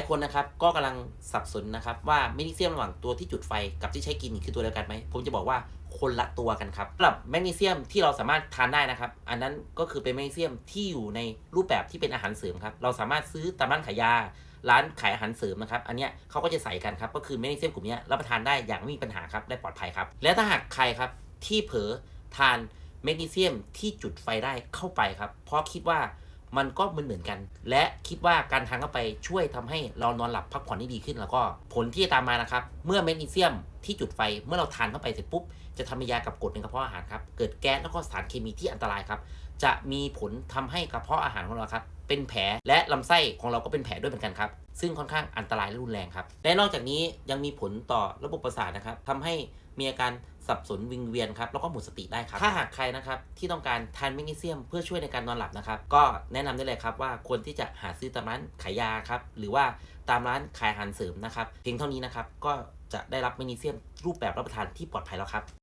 ายคนนะครับก็กำลังสับสนนะครับว่าแมกนีเซียมระหว่างตัวที่จุดไฟกับที่ใช้กินคือตัวเดียวกันไหมผมจะบอกว่าคนละตัวกันครับสำหรับแมกนีเซียมที่เราสามารถทานได้นะครับ อันนั้นก็คือเป็นแมกนีเซียมที่อยู่ในรูปแบบที่เป็นอาหารเสริมครับ เราสามารถซื้อตามร้านขายยา ร้านขายอาหารเสริมนะครับ อันเนี้ยเขาก็จะใส่กันครับ ก็คือแมกนีเซียมกลุ่มนี้รับประทานได้อย่างไม่มีปัญหาครับ ได้ปลอดภัยครับ และถ้าหากใครครับที่เผลอทานแมกนีเซียมที่จุดไฟได้เข้าไปครับ เพราะคิดว่า มันก็เหมือนเหมือนกัน และคิดว่าการทานเข้าไปช่วยทำให้เรานอนหลับพักผ่อนได้ดีขึ้น แล้วก็ผลที่จะตามมานะครับ เมื่อแมกนีเซียมที่จุดไฟเมื่อเราทานเข้าไปเสร็จปุ๊บ จะทำให้ยากับกรดในกระเพาะอาหารครับ เกิดแก๊สแล้วก็สารเคมีที่อันตรายครับ จะมีผลทำให้กระเพาะอาหารของเราครับเป็นแผลและลำไส้ของเราก็เป็นแผลด้วยเหมือนกันครับ ซึ่งค่อนข้างอันตรายและรุนแรงครับและนอกจากนี้ยังมีผลต่อระบบประสาทนะครับทำให้ มีอาการสับสนวิงเวียนครับแล้วก็หมดสติได้ครับ ถ้าหากใครนะครับที่ต้องการทานแมกนีเซียมเพื่อช่วยในการนอนหลับนะครับ ก็แนะนำได้เลยครับว่าควรที่จะหาซื้อตามร้านขายยาครับหรือว่าตามร้านขายอาหารเสริมนะครับเพียงเท่านี้นะครับก็จะได้รับแมกนีเซียมรูปแบบรับประทานที่ปลอดภัยแล้วครับ